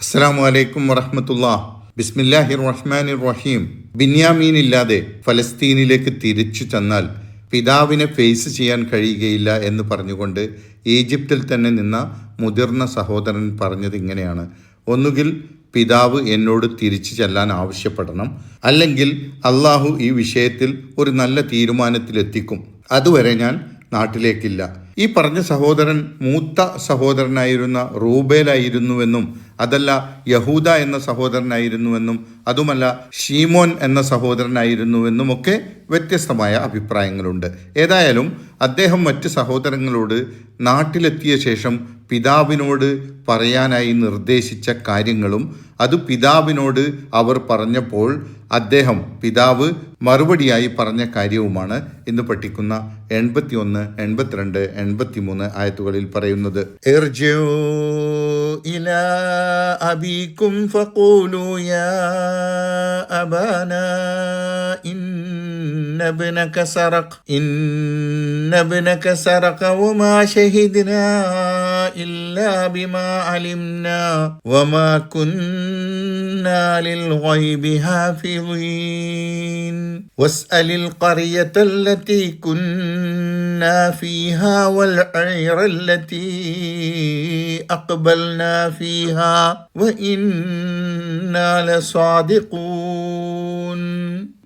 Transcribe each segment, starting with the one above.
അസ്സലാമു അലൈക്കും വറഹമത്തുള്ള. ബിസ്മില്ലാഹിർ റഹ്മാനി റഹീം ബിന്യാമീൻ ഇല്ലാതെ ഫലസ്തീനിലേക്ക് തിരിച്ചു ചെന്നാൽ പിതാവിനെ ഫേസ് ചെയ്യാൻ കഴിയുകയില്ല എന്ന് പറഞ്ഞുകൊണ്ട് ഈജിപ്തിൽ തന്നെ നിന്ന മുതിർന്ന സഹോദരൻ പറഞ്ഞത് ഇങ്ങനെയാണ്. ഒന്നുകിൽ പിതാവ് എന്നോട് തിരിച്ചു ചെല്ലാൻ ആവശ്യപ്പെടണം. അല്ലെങ്കിൽ അള്ളാഹു ഈ വിഷയത്തിൽ ഒരു നല്ല തീരുമാനത്തിലെത്തിക്കും. അതുവരെ ഞാൻ നാട്ടിലേക്കില്ല. ഈ പറഞ്ഞ സഹോദരൻ മൂത്ത സഹോദരനായിരുന്ന റൂബേലായിരുന്നുവെന്നും അതല്ല യഹൂദ എന്ന സഹോദരനായിരുന്നുവെന്നും അതുമല്ല ഷീമോൻ എന്ന സഹോദരനായിരുന്നുവെന്നും ഒക്കെ വ്യത്യസ്തമായ അഭിപ്രായങ്ങളുണ്ട്. ഏതായാലും അദ്ദേഹം മറ്റ് സഹോദരങ്ങളോട് നാട്ടിലെത്തിയ ശേഷം പിതാവിനോട് പറയാനായി നിർദ്ദേശിച്ച കാര്യങ്ങളും അത് പിതാവിനോട് അവർ പറഞ്ഞപ്പോൾ അദ്ദേഹം പിതാവ് മറുപടിയായി പറഞ്ഞ കാര്യവുമാണ് ഇന്ന് പഠിക്കുന്ന എൺപത്തി ഒന്ന് എൺപത്തിരണ്ട് എൺപത്തിമൂന്ന് ആയത്തുകളിൽ പറയുന്നത്. ഇലാ أبيكم فقولوا يا أبانا إن ابنك سرق إن ابنك سرق وما شهدنا إلا بما علمنا وما كنا للغيب حافظين واسأل القرية التي كنا فيها والعير التي أقبلنا فيها وإنا لصادقون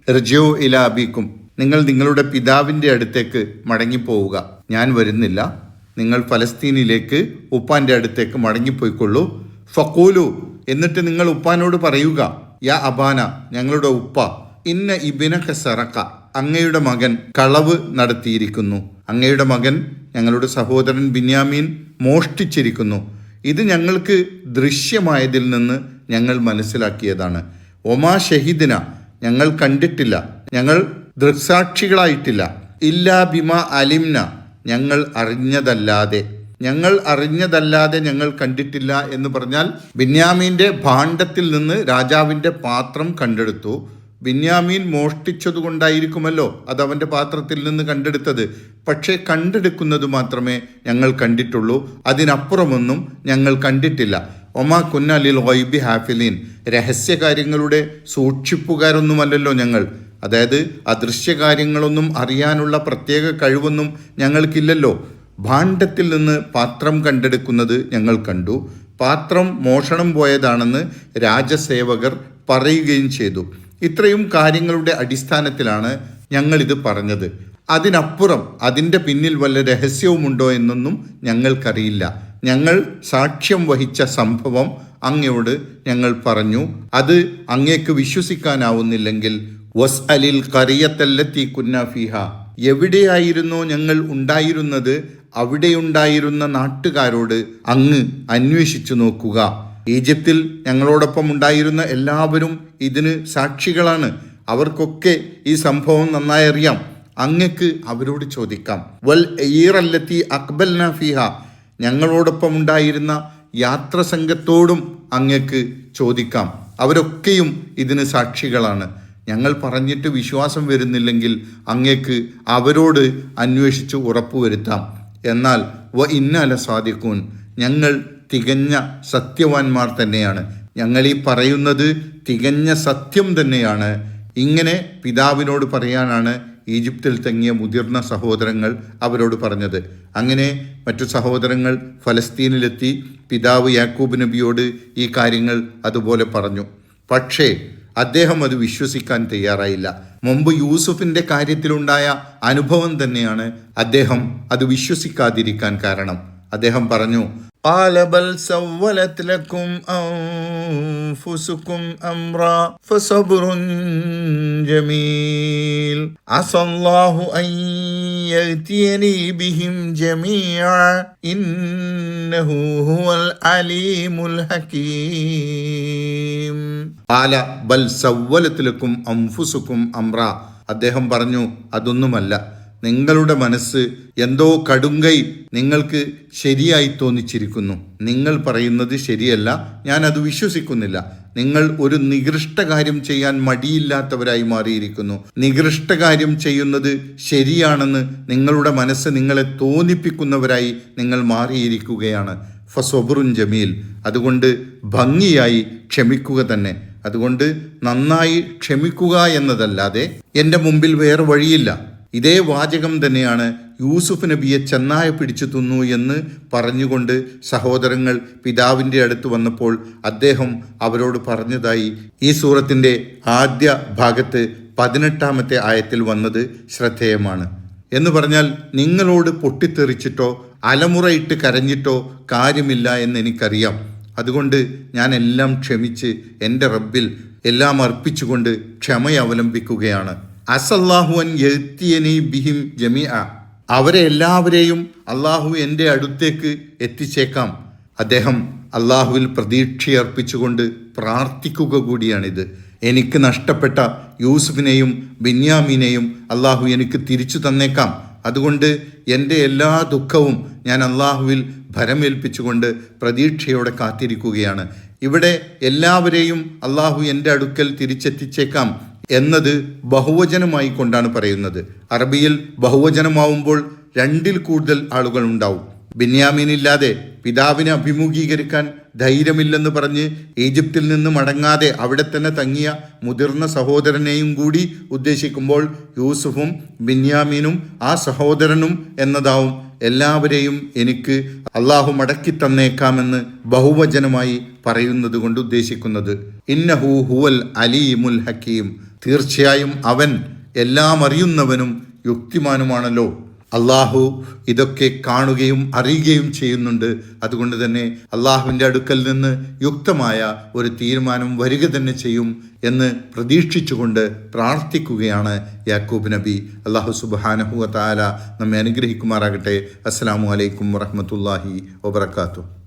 ർജിയോ ഇലാബിക്കും നിങ്ങൾ നിങ്ങളുടെ പിതാവിൻ്റെ അടുത്തേക്ക് മടങ്ങിപ്പോവുക ഞാൻ വരുന്നില്ല നിങ്ങൾ ഫലസ്തീനിലേക്ക് ഉപ്പാന്റെ അടുത്തേക്ക് മടങ്ങിപ്പോയിക്കൊള്ളൂ. ഫക്കൂലു എന്നിട്ട് നിങ്ങൾ ഉപ്പാനോട് പറയുക യാ അബാന ഞങ്ങളുടെ ഉപ്പ ഇന്ന ഇബിനക സറക്ക അങ്ങയുടെ മകൻ കളവ് നടത്തിയിരിക്കുന്നു. അങ്ങയുടെ മകൻ ഞങ്ങളുടെ സഹോദരൻ ബിന്യാമീൻ മോഷ്ടിച്ചിരിക്കുന്നു. ഇത് ഞങ്ങൾക്ക് ദൃശ്യമായതിൽ നിന്ന് ഞങ്ങൾ മനസ്സിലാക്കിയതാണ്. ഒമാ ഷഹീദിന ഞങ്ങൾ കണ്ടിട്ടില്ല. ഞങ്ങൾ ദൃക്സാക്ഷികളായിട്ടില്ല. ഇല്ലാ ബിമ അലിംന ഞങ്ങൾ അറിഞ്ഞതല്ലാതെ ഞങ്ങൾ അറിഞ്ഞതല്ലാതെ ഞങ്ങൾ കണ്ടിട്ടില്ല എന്ന് പറഞ്ഞാൽ ബിന്യാമീന്റെ ഭാണ്ഡത്തിൽ നിന്ന് രാജാവിന്റെ പാത്രം കണ്ടെടുത്തു. ബിന്യാമീൻ മോഷ്ടിച്ചതുകൊണ്ടായിരിക്കുമല്ലോ അത് അവന്റെ പാത്രത്തിൽ നിന്ന് കണ്ടെടുത്തത്. പക്ഷേ കണ്ടെടുക്കുന്നത് മാത്രമേ ഞങ്ങൾ കണ്ടിട്ടുള്ളൂ. അതിനപ്പുറമൊന്നും ഞങ്ങൾ കണ്ടിട്ടില്ല. ഒമാ കുന്നലിൽ വൈബി ഹാഫിലീൻ. രഹസ്യകാര്യങ്ങളുടെ സൂക്ഷിപ്പുകാരൊന്നുമല്ലല്ലോ ഞങ്ങൾ. അതായത് അദൃശ്യകാര്യങ്ങളൊന്നും അറിയാനുള്ള പ്രത്യേക കഴിവൊന്നും ഞങ്ങൾക്കില്ലല്ലോ. ഭാണ്ഡത്തിൽ നിന്ന് പാത്രം കണ്ടെടുക്കുന്നത് ഞങ്ങൾ കണ്ടു. പാത്രം മോഷണം പോയതാണെന്ന് രാജസേവകർ പറയുകയും ചെയ്തു. ഇത്രയും കാര്യങ്ങളുടെ അടിസ്ഥാനത്തിലാണ് ഞങ്ങളിത് പറഞ്ഞത്. അതിനപ്പുറം അതിന്റെ പിന്നിൽ വല്ല രഹസ്യവുമുണ്ടോ എന്നൊന്നും ഞങ്ങൾക്കറിയില്ല. ഞങ്ങൾ സാക്ഷ്യം വഹിച്ച സംഭവം അങ്ങയോട് ഞങ്ങൾ പറഞ്ഞു. അത് അങ്ങേക്ക് വിശ്വസിക്കാനാവുന്നില്ലെങ്കിൽ വസ് അലിൽ കറിയത്തല്ലത്തി കുന്നാഫിഹ എവിടെയായിരുന്നോ ഞങ്ങൾ ഉണ്ടായിരുന്നത്? അവിടെയുണ്ടായിരുന്ന നാട്ടുകാരോട് അങ്ങ് അന്വേഷിച്ചു നോക്കുക. ഈജിപ്തിൽ ഞങ്ങളോടൊപ്പം ഉണ്ടായിരുന്ന എല്ലാവരും ഇതിന് സാക്ഷികളാണ്. അവർക്കൊക്കെ ഈ സംഭവം നന്നായി അറിയാം. അങ്ങക്ക് അവരോട് ചോദിക്കാം. വൽ ഈറല്ലത്തി അക്ബൽ നഫിഹ ഞങ്ങളോടൊപ്പം ഉണ്ടായിരുന്ന യാത്ര സംഘത്തോടും അങ്ങക്ക് ചോദിക്കാം. അവരൊക്കെയും ഇതിന് സാക്ഷികളാണ്. ഞങ്ങൾ പറഞ്ഞിട്ട് വിശ്വാസം വരുന്നില്ലെങ്കിൽ അങ്ങേക്ക് അവരോട് അന്വേഷിച്ച് ഉറപ്പുവരുത്താം എന്നാൽ വ ഇന്നല സാധിക്കൂൻ ഞങ്ങൾ തികഞ്ഞ സത്യവാന്മാർ തന്നെയാണ്. ഞങ്ങൾ ഈ പറയുന്നത് തികഞ്ഞ സത്യം തന്നെയാണ്. ഇങ്ങനെ പിതാവിനോട് പറയാനാണ് ഈജിപ്തിൽ തങ്ങിയ മുതിർന്ന സഹോദരങ്ങൾ അവരോട് പറഞ്ഞത്. അങ്ങനെ മറ്റു സഹോദരങ്ങൾ ഫലസ്തീനിലെത്തി പിതാവ് യാക്കൂബ് നബിയോട് ഈ കാര്യങ്ങൾ അതുപോലെ പറഞ്ഞു. പക്ഷേ അദ്ദേഹം അത് വിശ്വസിക്കാൻ തയ്യാറായില്ല. മുമ്പ് യൂസുഫിന്റെ കാര്യത്തിലുണ്ടായ അനുഭവം തന്നെയാണ് അദ്ദേഹം അത് വിശ്വസിക്കാതിരിക്കാൻ കാരണം. അദ്ദേഹം പറഞ്ഞു قال بل سولت لكم أنفسكم أمرا فصبر جميل عسى الله أن يأتيني بهم جميعا إنه هو العليم الحكيم قال بل سولت لكم أنفسكم أمرا അദ്ദേഹം പറഞ്ഞു അതൊന്നുമല്ല നിങ്ങളുടെ മനസ്സ് എന്തോ കടുങ്കൈ നിങ്ങൾക്ക് ശരിയായി തോന്നിച്ചിരിക്കുന്നു. നിങ്ങൾ പറയുന്നത് ശരിയല്ല. ഞാൻ അത് വിശ്വസിക്കുന്നില്ല. നിങ്ങൾ ഒരു നികൃഷ്ട കാര്യം ചെയ്യാൻ മടിയില്ലാത്തവരായി മാറിയിരിക്കുന്നു. നികൃഷ്ട കാര്യം ചെയ്യുന്നത് ശരിയാണെന്ന് നിങ്ങളുടെ മനസ്സ് നിങ്ങളെ തോന്നിപ്പിക്കുന്നവരായി നിങ്ങൾ മാറിയിരിക്കുകയാണ്. ഫസൊബറുൻ ജമീൽ. അതുകൊണ്ട് ഭംഗിയായി ക്ഷമിക്കുക തന്നെ. അതുകൊണ്ട് നന്നായി ക്ഷമിക്കുക എന്നതല്ലാതെ എന്റെ മുമ്പിൽ വേറെ വഴിയില്ല. ഇതേ വാചകം തന്നെയാണ് യൂസുഫ് നബിയെ ചെന്നായ പിടിച്ചു തിന്നു എന്ന് പറഞ്ഞുകൊണ്ട് സഹോദരങ്ങൾ പിതാവിന്റെ അടുത്ത് വന്നപ്പോൾ അദ്ദേഹം അവരോട് പറഞ്ഞതായി ഈ സൂറത്തിന്റെ ആദ്യ ഭാഗത്ത് പതിനെട്ടാമത്തെ ആയത്തിൽ വന്നത് ശ്രദ്ധേയമാണ്. എന്ന് പറഞ്ഞാൽ നിങ്ങളോട് പൊട്ടിത്തെറിച്ചിട്ടോ അലമുറയിട്ട് കരഞ്ഞിട്ടോ കാര്യമില്ല എന്ന് എനിക്കറിയാം. അതുകൊണ്ട് ഞാൻ എല്ലാം ക്ഷമിച്ച് എന്റെ റബ്ബിൽ എല്ലാം അർപ്പിച്ചുകൊണ്ട് ക്ഷമ അവലംബിക്കുകയാണ്. അസല്ലാഹുവൻ എത്തിയനി ബിഹിം ജമിഅ. അവരെ എല്ലാവരെയും അള്ളാഹു എന്റെ അടുത്തേക്ക് എത്തിച്ചേക്കാം. അദ്ദേഹം അള്ളാഹുവിൽ പ്രതീക്ഷയർപ്പിച്ചുകൊണ്ട് പ്രാർത്ഥിക്കുക കൂടിയാണിത്. എനിക്ക് നഷ്ടപ്പെട്ട യൂസുഫിനെയും ബിന്യാമിനെയും അള്ളാഹു എനിക്ക് തിരിച്ചു തന്നേക്കാം. അതുകൊണ്ട് എന്റെ എല്ലാ ദുഃഖവും ഞാൻ അള്ളാഹുവിൽ ഭരമേൽപ്പിച്ചുകൊണ്ട് പ്രതീക്ഷയോടെ കാത്തിരിക്കുകയാണ്. ഇവിടെ എല്ലാവരെയും അള്ളാഹു എന്റെ അടുക്കൽ തിരിച്ചെത്തിച്ചേക്കാം. എന്നത് ബഹുവചനമായി കൊണ്ടാണ് പറയുന്നത്. അറബിയിൽ ബഹുവചനമാവുമ്പോൾ രണ്ടിൽ കൂടുതൽ ആളുകൾ ഉണ്ടാവും. ബെന്യാമീനില്ലാതെ പിതാവിനെ അഭിമുഖീകരിക്കാൻ ധൈര്യമില്ലെന്ന് പറഞ്ഞ് ഈജിപ്തിൽ നിന്ന് മടങ്ങാതെ അവിടെ തന്നെ തങ്ങിയ മുതിർന്ന സഹോദരനെയും കൂടി ഉദ്ദേശിക്കുമ്പോൾ യൂസുഫും ബിന്യാമീനും ആ സഹോദരനും എന്നതാവും എല്ലാവരെയും എനിക്ക് അള്ളാഹു മടക്കി തന്നേക്കാമെന്ന് ബഹുവചനമായി പറയുന്നത് കൊണ്ട് ഉദ്ദേശിക്കുന്നത്. ഇന്നഹു ഹുവൽ അലീമുൽ ഹക്കീം. തീർച്ചയായും അവൻ എല്ലാം അറിയുന്നവനും യുക്തിമാനുമാണല്ലോ. അള്ളാഹു ഇതൊക്കെ കാണുകയും അറിയുകയും ചെയ്യുന്നുണ്ട്. അതുകൊണ്ട് തന്നെ അള്ളാഹുവിന്റെ അടുക്കൽ നിന്ന് യുക്തമായ ഒരു തീരുമാനം വരിക തന്നെ ചെയ്യും എന്ന് പ്രതീക്ഷിച്ചുകൊണ്ട് പ്രാർത്ഥിക്കുകയാണ് യാക്കൂബ് നബി. അള്ളാഹു സുബാനഹു താല നമ്മെ അനുഗ്രഹിക്കുമാറാകട്ടെ. അസ്സാം വലൈക്കും വറഹമത്തല്ലാഹി വബർക്കാത്തു